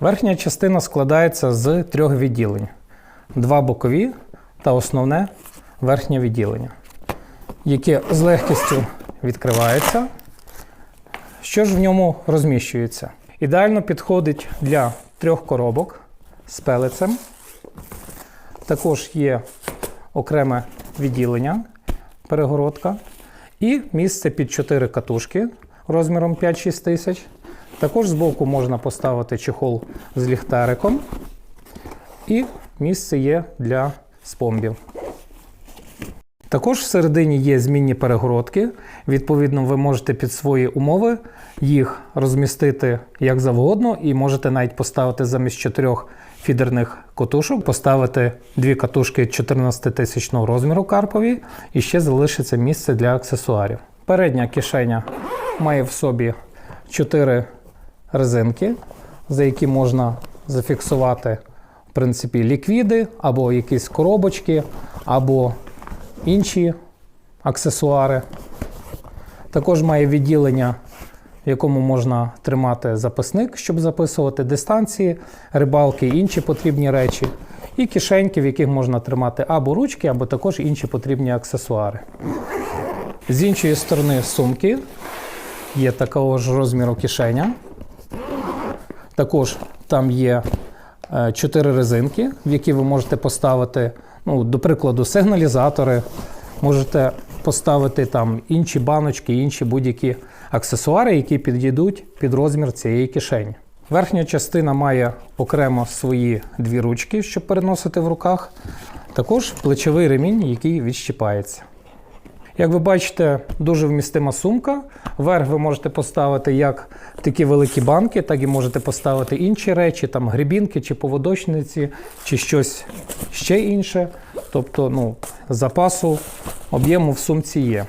Верхня частина складається з трьох відділень: два бокові та основне верхнє відділення, яке з легкістю відкривається. Що ж в ньому розміщується? Ідеально підходить для трьох коробок з пелецем. Також є окреме відділення, перегородка. І місце під 4 катушки розміром 5-6 тисяч. Також збоку можна поставити чехол з ліхтариком. І місце є для спомбів. Також всередині є змінні перегородки. Відповідно, ви можете під свої умови їх розмістити як завгодно, і можете навіть поставити замість чотирьох фідерних котушок, поставити дві катушки 14-тисячного розміру карпові, і ще залишиться місце для аксесуарів. Передня кишеня має в собі 4 резинки, за які можна зафіксувати в принципі, ліквіди або якісь коробочки, або інші аксесуари. Також має відділення, в якому можна тримати записник, щоб записувати дистанції, рибалки і інші потрібні речі. І кишеньки, в яких можна тримати або ручки, або також інші потрібні аксесуари. З іншої сторони сумки є такого ж розміру кишеня. Також там є е, чотири резинки, в які ви можете поставити, ну, до прикладу, сигналізатори, можете поставити там інші баночки, інші будь-які аксесуари, які підійдуть під розмір цієї кишені. Верхня частина має окремо свої дві ручки, щоб переносити в руках. Також плечовий ремінь, який відщіпається. Як ви бачите, дуже вмістима сумка. Вверх ви можете поставити як такі великі банки, так і можете поставити інші речі, там грібінки чи поводочниці, чи щось ще інше. Тобто, ну, запасу об'єму в сумці є.